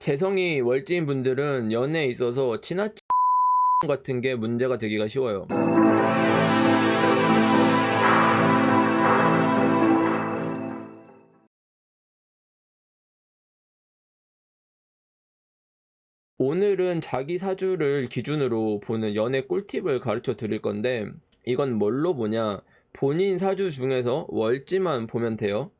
재성이 월지인 분들은 연애에 있어서 친화체 같은 게 문제가 되기가 쉬워요. 오늘은 자기 사주를 기준으로 보는 연애 꿀팁을 가르쳐 드릴 건데 이건 뭘로 보냐? 본인 사주 중에서 월지만 보면 돼요.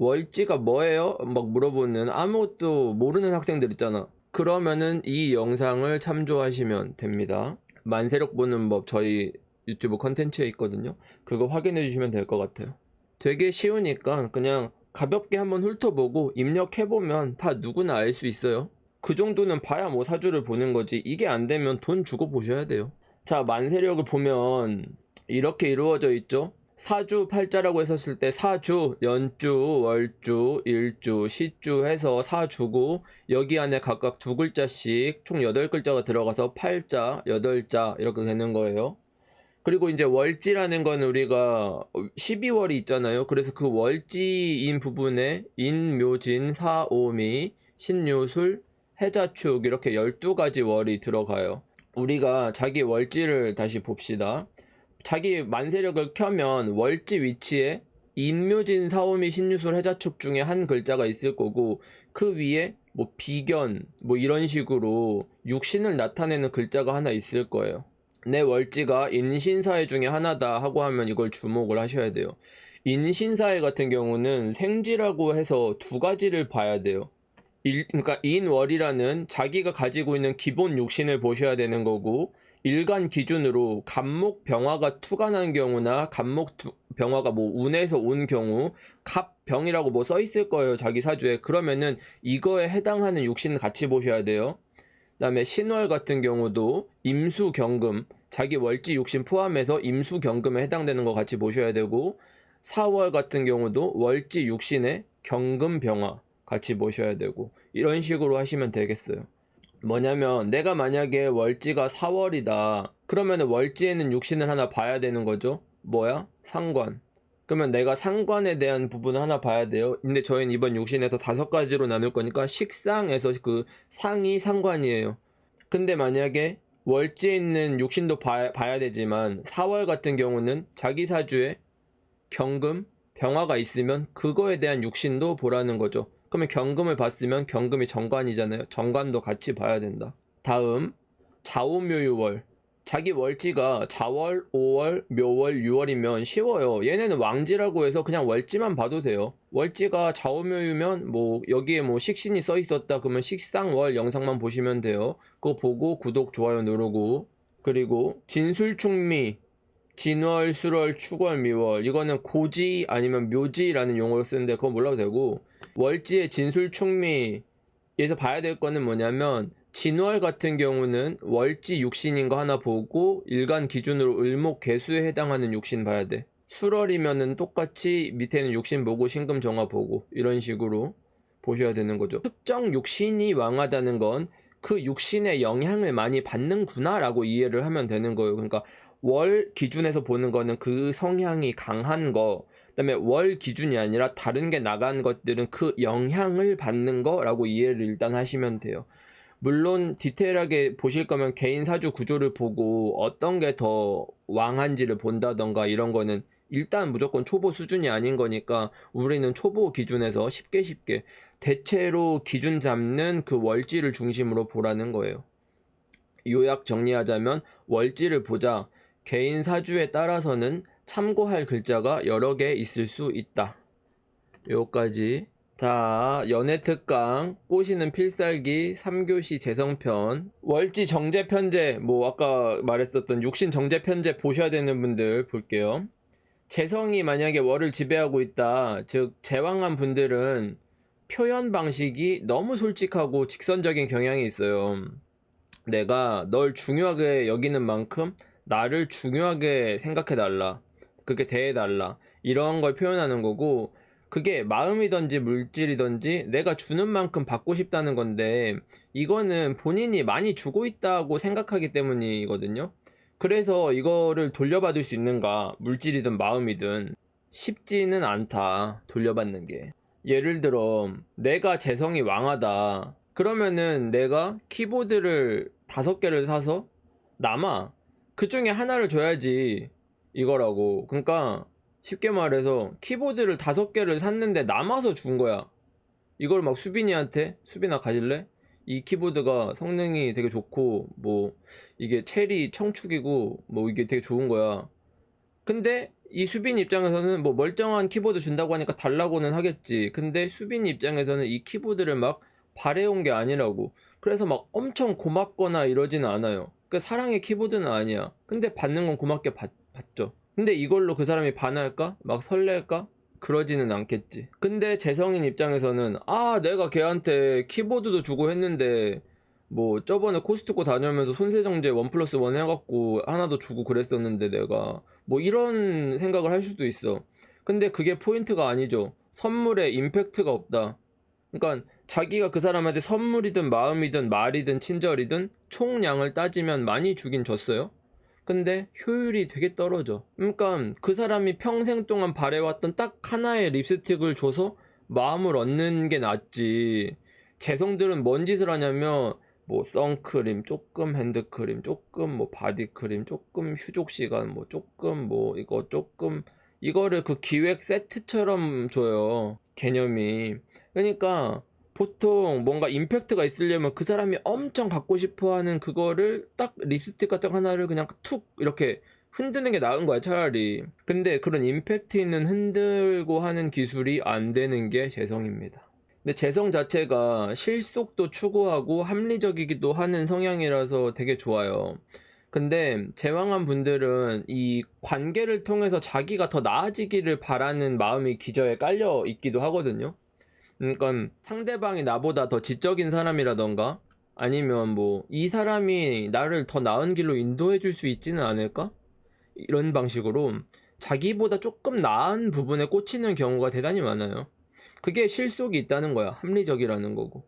월지가 뭐예요? 막 물어보는 아무것도 모르는 학생들 있잖아. 그러면은 이 영상을 참조하시면 됩니다. 만세력 보는 법 저희 유튜브 컨텐츠에 있거든요. 그거 확인해 주시면 될 것 같아요. 되게 쉬우니까 그냥 가볍게 한번 훑어보고 입력해보면 다 누구나 알 수 있어요. 그 정도는 봐야 뭐 사주를 보는 거지. 이게 안 되면 돈 주고 보셔야 돼요. 자, 만세력을 보면 이렇게 이루어져 있죠. 사주 팔자라고 했었을 때 사주, 연주, 월주, 일주, 시주 해서 사주고 여기 안에 각각 두 글자씩 총 8글자가 들어가서 팔자, 8자 이렇게 되는 거예요. 그리고 이제 월지라는 건 우리가 12월이 있잖아요. 그래서 그 월지인 부분에 인 묘진, 사 오미, 신유술, 해자축 이렇게 12가지 월이 들어가요. 우리가 자기 월지를 다시 봅시다. 자기 만세력을 켜면 월지 위치에 인묘진, 사오미, 신유술, 해자축 중에 한 글자가 있을 거고 그 위에 뭐 비견 뭐 이런 식으로 육신을 나타내는 글자가 하나 있을 거예요. 내 월지가 인신사회 중에 하나다 하고 하면 이걸 주목을 하셔야 돼요. 인신사회 같은 경우는 생지라고 해서 두 가지를 봐야 돼요. 일, 그러니까 인월이라는 자기가 가지고 있는 기본 육신을 보셔야 되는 거고 일간 기준으로 갑목 병화가 투간한 경우나 갑목 투- 병화가 뭐 운에서 온 경우 갑 병이라고 뭐 써 있을 거예요 자기 사주에. 그러면은 이거에 해당하는 육신 같이 보셔야 돼요. 그다음에 신월 같은 경우도 임수 경금 자기 월지 육신 포함해서 임수 경금에 해당되는 거 같이 보셔야 되고 4월 같은 경우도 월지 육신에 경금 병화 같이 보셔야 되고 이런 식으로 하시면 되겠어요. 뭐냐면 내가 만약에 월지가 4월이다. 그러면 월지에는 육신을 하나 봐야 되는 거죠. 뭐야? 상관. 그러면 내가 상관에 대한 부분을 하나 봐야 돼요. 근데 저희는 이번 육신에서 다섯 가지로 나눌 거니까 식상에서 그 상이 상관이에요. 근데 만약에 월지에 있는 육신도 봐, 봐야 되지만 4월 같은 경우는 자기 사주에 경금, 병화가 있으면 그거에 대한 육신도 보라는 거죠. 그러면 경금을 봤으면 경금이 정관이잖아요. 정관도 같이 봐야 된다. 다음 자오묘유월 자기 월지가 자월, 5월, 묘월, 6월이면 쉬워요. 얘네는 왕지라고 해서 그냥 월지만 봐도 돼요. 월지가 자오묘유면 뭐 여기에 뭐 식신이 써 있었다 그러면 식상월 영상만 보시면 돼요. 그거 보고 구독, 좋아요 누르고 그리고 진술충미 진월, 수월, 축월, 미월 이거는 고지 아니면 묘지라는 용어로 쓰는데 그거 몰라도 되고 월지의 진술 충미에서 봐야 될 거는 뭐냐면 진월 같은 경우는 월지 육신인 거 하나 보고 일간 기준으로 을목 개수에 해당하는 육신 봐야 돼. 수월이면은 똑같이 밑에는 육신 보고 신금 정화 보고 이런 식으로 보셔야 되는 거죠. 특정 육신이 왕하다는 건 그 육신의 영향을 많이 받는구나라고 이해를 하면 되는 거예요. 그러니까 월 기준에서 보는 거는 그 성향이 강한 거, 그다음에 월 기준이 아니라 다른 게 나간 것들은 그 영향을 받는 거라고 이해를 일단 하시면 돼요. 물론 디테일하게 보실 거면 개인 사주 구조를 보고 어떤 게 더 왕한지를 본다던가 이런 거는 일단 무조건 초보 수준이 아닌 거니까 우리는 초보 기준에서 쉽게 쉽게 대체로 기준 잡는 그 월지를 중심으로 보라는 거예요. 요약 정리하자면 월지를 보자. 개인 사주에 따라서는 참고할 글자가 여러 개 있을 수 있다. 요까지. 자, 연애 특강, 꼬시는 필살기, 3교시 재성편, 월지 정제 편제, 뭐 아까 말했었던 육신 정제 편제 보셔야 되는 분들 볼게요. 재성이 만약에 월을 지배하고 있다, 즉 제왕한 분들은 표현 방식이 너무 솔직하고 직선적인 경향이 있어요. 내가 널 중요하게 여기는 만큼 나를 중요하게 생각해 달라. 그렇게 대해 달라. 이런 걸 표현하는 거고 그게 마음이든지 물질이든지 내가 주는 만큼 받고 싶다는 건데 이거는 본인이 많이 주고 있다고 생각하기 때문이거든요. 그래서 이거를 돌려받을 수 있는가 물질이든 마음이든 쉽지는 않다 돌려받는 게 예를 들어 내가 재성이 왕하다 그러면은 내가 키보드를 다섯 개를 사서 남아. 그 중에 하나를 줘야지 이거라고. 그러니까 쉽게 말해서 키보드를 다섯 개를 샀는데 남아서 준 거야. 이걸 막 수빈이한테 수빈아 가질래? 이 키보드가 성능이 되게 좋고 뭐 이게 체리 청축이고 뭐 이게 되게 좋은 거야. 근데 이 수빈 입장에서는 뭐 멀쩡한 키보드 준다고 하니까 달라고는 하겠지. 근데 수빈 입장에서는 이 키보드를 막 바래온 게 아니라고. 그래서 막 엄청 고맙거나 이러지는 않아요. 그 사랑의 키보드는 아니야. 근데 받는 건 고맙게 받, 받죠. 근데 이걸로 그 사람이 반할까? 막 설렐까? 그러지는 않겠지. 근데 재성인 입장에서는 아 내가 걔한테 키보드도 주고 했는데 뭐 저번에 코스트코 다녀오면서 손세정제 원 플러스 원 해갖고 하나도 주고 그랬었는데 내가 뭐 이런 생각을 할 수도 있어. 근데 그게 포인트가 아니죠. 선물에 임팩트가 없다. 그러니까 자기가 그 사람한테 선물이든 마음이든 말이든 친절이든 총량을 따지면 많이 주긴 줬어요. 근데 효율이 되게 떨어져. 그러니까 그 사람이 평생 동안 바래왔던 딱 하나의 립스틱을 줘서 마음을 얻는 게 낫지. 재성들은 뭔 짓을 하냐면 뭐 선크림 조금 핸드크림 조금 뭐 바디크림 조금 휴족 시간 뭐 조금 뭐 이거 조금 이거를 그 기획 세트처럼 줘요 개념이 그러니까 보통 뭔가 임팩트가 있으려면 그 사람이 엄청 갖고 싶어 하는 그거를 딱 립스틱 같은 거 하나를 그냥 툭 이렇게 흔드는 게 나은 거야 차라리 근데 그런 임팩트 있는 흔들고 하는 기술이 안 되는 게 재성입니다 근데 재성 자체가 실속도 추구하고 합리적이기도 하는 성향이라서 되게 좋아요. 근데 제왕한 분들은 이 관계를 통해서 자기가 더 나아지기를 바라는 마음이 기저에 깔려 있기도 하거든요. 그러니까 상대방이 나보다 더 지적인 사람이라던가 아니면 뭐 이 사람이 나를 더 나은 길로 인도해 줄 수 있지는 않을까? 이런 방식으로 자기보다 조금 나은 부분에 꽂히는 경우가 대단히 많아요. 그게 실속이 있다는 거야. 합리적이라는 거고.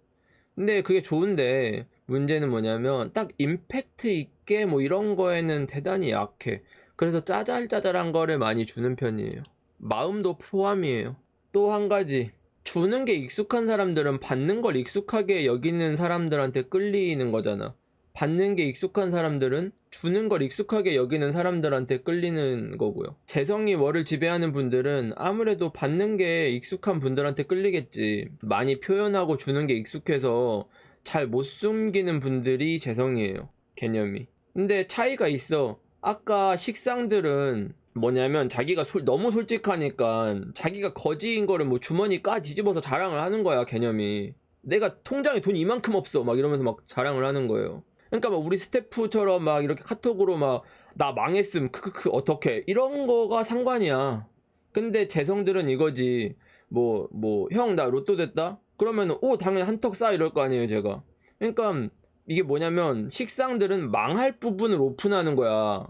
근데 그게 좋은데 문제는 뭐냐면 딱 임팩트 있게 뭐 이런 거에는 대단히 약해. 그래서 짜잘짜잘한 거를 많이 주는 편이에요. 마음도 포함이에요. 또 한 가지. 주는 게 익숙한 사람들은 받는 걸 익숙하게 여기는 사람들한테 끌리는 거잖아. 받는 게 익숙한 사람들은 주는 걸 익숙하게 여기는 사람들한테 끌리는 거고요. 재성이 월을 지배하는 분들은 아무래도 받는 게 익숙한 분들한테 끌리겠지. 많이 표현하고 주는 게 익숙해서 잘 못 숨기는 분들이 재성이에요. 개념이. 근데 차이가 있어. 아까 식상들은 뭐냐면 자기가 솔- 너무 솔직하니까 자기가 거지인 거를 뭐 주머니 까 뒤집어서 자랑을 하는 거야 개념이. 내가 통장에 돈 이만큼 없어. 막 이러면서 막 자랑을 하는 거예요. 그러니까 막 우리 스태프처럼 막 이렇게 카톡으로 막 나 망했음 크크크 어떻게 이런 거가 상관이야. 근데 재성들은 이거지. 뭐 뭐 형 나 로또 됐다? 그러면 오 당연히 한턱 쏴 이럴 거 아니에요 제가. 그러니까 이게 뭐냐면 식상들은 망할 부분을 오픈하는 거야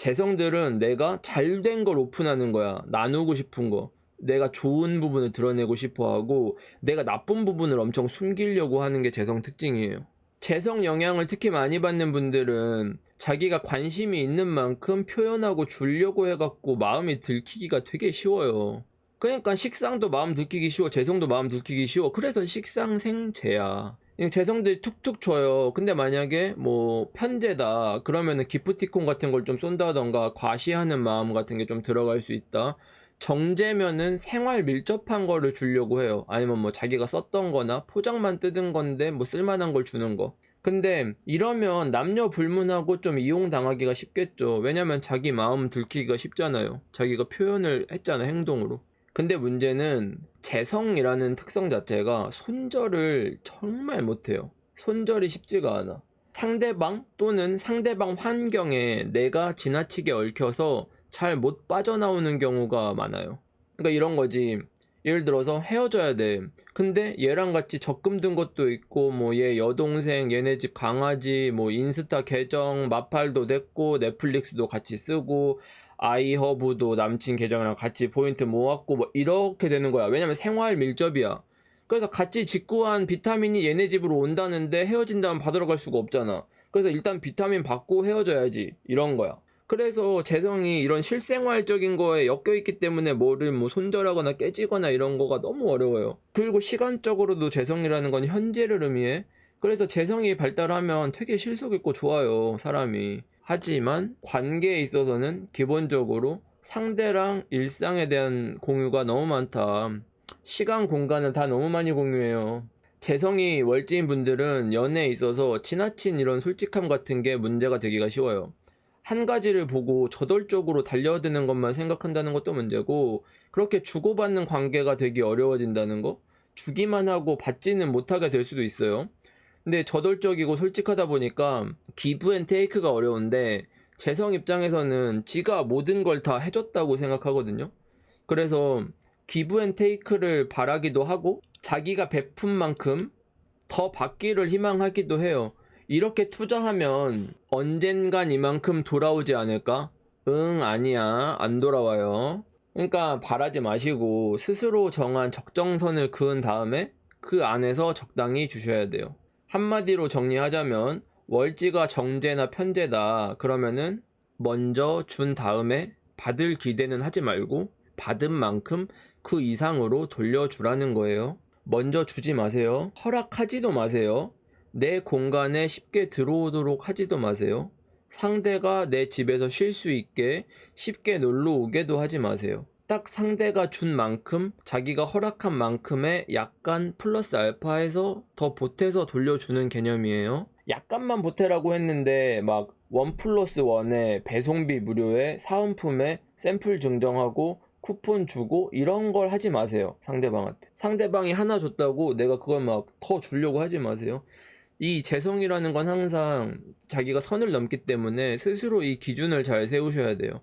재성들은 내가 잘 된 걸 오픈하는 거야. 나누고 싶은 거. 내가 좋은 부분을 드러내고 싶어 하고, 내가 나쁜 부분을 엄청 숨기려고 하는 게 재성 특징이에요. 재성 영향을 특히 많이 받는 분들은 자기가 관심이 있는 만큼 표현하고 주려고 해갖고 마음이 들키기가 되게 쉬워요. 그러니까 식상도 마음 들키기 쉬워, 재성도 마음 들키기 쉬워. 그래서 식상생재야. 재성들이 툭툭 쳐요. 근데 만약에 뭐 편제다 그러면은 기프티콘 같은 걸 좀 쏜다던가 과시하는 마음 같은 게 좀 들어갈 수 있다. 정제면은 생활 밀접한 거를 주려고 해요. 아니면 뭐 자기가 썼던 거나 포장만 뜯은 건데 뭐 쓸만한 걸 주는 거. 근데 이러면 남녀 불문하고 좀 이용당하기가 쉽겠죠. 왜냐면 자기 마음 들키기가 쉽잖아요. 자기가 표현을 했잖아, 행동으로. 근데 문제는 재성이라는 특성 자체가 손절을 정말 못해요. 손절이 쉽지가 않아. 상대방 또는 상대방 환경에 내가 지나치게 얽혀서 잘 못 빠져나오는 경우가 많아요. 그러니까 이런 거지. 예를 들어서 헤어져야 돼. 근데 얘랑 같이 적금 든 것도 있고, 뭐 얘 여동생, 얘네 집 강아지, 뭐 인스타 계정, 마팔도 냈고, 넷플릭스도 같이 쓰고, 아이허브도 남친 계정이랑 같이 포인트 모았고, 뭐 이렇게 되는 거야. 왜냐면 생활 밀접이야. 그래서 같이 직구한 비타민이 얘네 집으로 온다는데 헤어진다면 받으러 갈 수가 없잖아. 그래서 일단 비타민 받고 헤어져야지. 이런 거야. 그래서 재성이 이런 실생활적인 거에 엮여 있기 때문에 뭐를 뭐 손절하거나 깨지거나 이런 거가 너무 어려워요. 그리고 시간적으로도 재성이라는 건 현재를 의미해. 그래서 재성이 발달하면 되게 실속 있고 좋아요, 사람이. 하지만 관계에 있어서는 기본적으로 상대랑 일상에 대한 공유가 너무 많다. 시간, 공간을 다 너무 많이 공유해요. 재성이 월지인 분들은 연애에 있어서 지나친 이런 솔직함 같은 게 문제가 되기가 쉬워요. 한 가지를 보고 저돌적으로 달려드는 것만 생각한다는 것도 문제고, 그렇게 주고받는 관계가 되기 어려워진다는 거? 주기만 하고 받지는 못하게 될 수도 있어요. 근데 저돌적이고 솔직하다 보니까 기브 앤 테이크가 어려운데, 재성 입장에서는 지가 모든 걸 다 해줬다고 생각하거든요. 그래서 기브 앤 테이크를 바라기도 하고 자기가 베푼 만큼 더 받기를 희망하기도 해요. 이렇게 투자하면 언젠간 이만큼 돌아오지 않을까? 응, 아니야. 안 돌아와요. 그러니까 바라지 마시고 스스로 정한 적정선을 그은 다음에 그 안에서 적당히 주셔야 돼요. 한마디로 정리하자면 월지가 정제나 편제다. 그러면은 먼저 준 다음에 받을 기대는 하지 말고 받은 만큼 그 이상으로 돌려주라는 거예요. 먼저 주지 마세요. 허락하지도 마세요. 내 공간에 쉽게 들어오도록 하지도 마세요. 상대가 내 집에서 쉴 수 있게 쉽게 놀러 오게도 하지 마세요. 딱 상대가 준 만큼, 자기가 허락한 만큼의 약간 플러스 알파해서 더 보태서 돌려주는 개념이에요. 약간만 보태라고 했는데, 막, 원 플러스 원에 배송비 무료에 사은품에 샘플 증정하고 쿠폰 주고 이런 걸 하지 마세요. 상대방한테. 상대방이 하나 줬다고 내가 그걸 막 더 주려고 하지 마세요. 이 재성이라는 건 항상 자기가 선을 넘기 때문에 스스로 이 기준을 잘 세우셔야 돼요.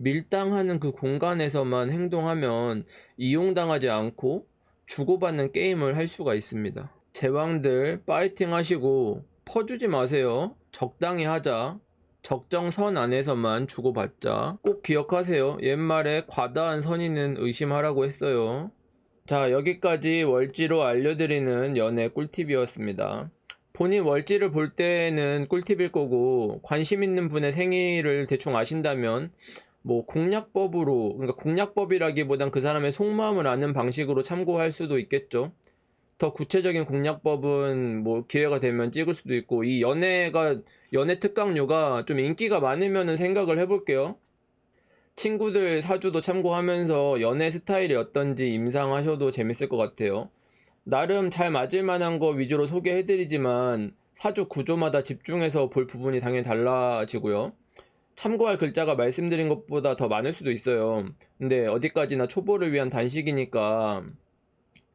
밀당하는 그 공간에서만 행동하면 이용당하지 않고 주고받는 게임을 할 수가 있습니다. 제왕들 파이팅 하시고 퍼주지 마세요. 적당히 하자. 적정선 안에서만 주고받자. 꼭 기억하세요. 옛말에 과다한 선의는 의심하라고 했어요. 자, 여기까지 월지로 알려드리는 연애 꿀팁이었습니다. 본인 월지를 볼 때는 꿀팁일 거고, 관심 있는 분의 생일을 대충 아신다면, 뭐, 공략법으로, 그러니까 공략법이라기보단 그 사람의 속마음을 아는 방식으로 참고할 수도 있겠죠. 더 구체적인 공략법은 뭐 기회가 되면 찍을 수도 있고 이 연애가 연애 특강류가 좀 인기가 많으면은 생각을 해볼게요. 친구들 사주도 참고하면서 연애 스타일이 어떤지 임상하셔도 재밌을 것 같아요. 나름 잘 맞을 만한 거 위주로 소개해드리지만 사주 구조마다 집중해서 볼 부분이 당연히 달라지고요. 참고할 글자가 말씀드린 것보다 더 많을 수도 있어요. 근데 어디까지나 초보를 위한 단식이니까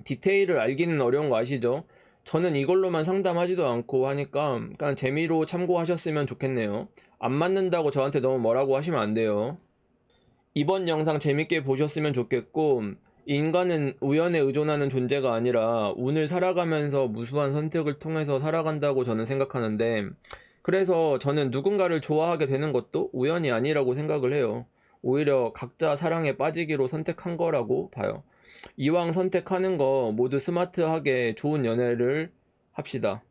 디테일을 알기는 어려운 거 아시죠? 저는 이걸로만 상담하지도 않고 하니까 그냥 재미로 참고하셨으면 좋겠네요. 안 맞는다고 저한테 너무 뭐라고 하시면 안 돼요. 이번 영상 재밌게 보셨으면 좋겠고 인간은 우연에 의존하는 존재가 아니라 운을 살아가면서 무수한 선택을 통해서 살아간다고 저는 생각하는데 그래서 저는 누군가를 좋아하게 되는 것도 우연이 아니라고 생각을 해요. 오히려 각자 사랑에 빠지기로 선택한 거라고 봐요. 이왕 선택하는 거 모두 스마트하게 좋은 연애를 합시다.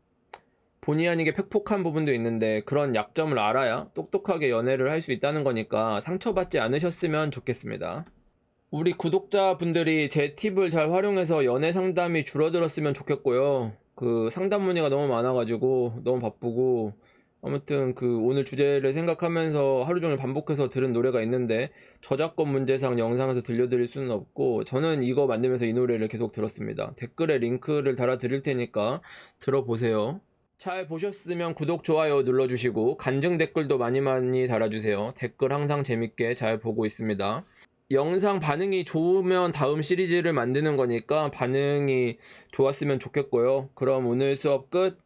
본의 아니게 팩폭한 부분도 있는데 그런 약점을 알아야 똑똑하게 연애를 할 수 있다는 거니까 상처받지 않으셨으면 좋겠습니다. 우리 구독자분들이 제 팁을 잘 활용해서 연애 상담이 줄어들었으면 좋겠고요. 그 상담 문의가 너무 많아가지고 너무 바쁘고 아무튼 그 오늘 주제를 생각하면서 하루 종일 반복해서 들은 노래가 있는데 저작권 문제상 영상에서 들려드릴 수는 없고 저는 이거 만들면서 이 노래를 계속 들었습니다. 댓글에 링크를 달아 드릴 테니까 들어보세요. 잘 보셨으면 구독, 좋아요 눌러주시고 간증 댓글도 많이 많이 달아주세요. 댓글 항상 재밌게 잘 보고 있습니다. 영상 반응이 좋으면 다음 시리즈를 만드는 거니까 반응이 좋았으면 좋겠고요. 그럼 오늘 수업 끝.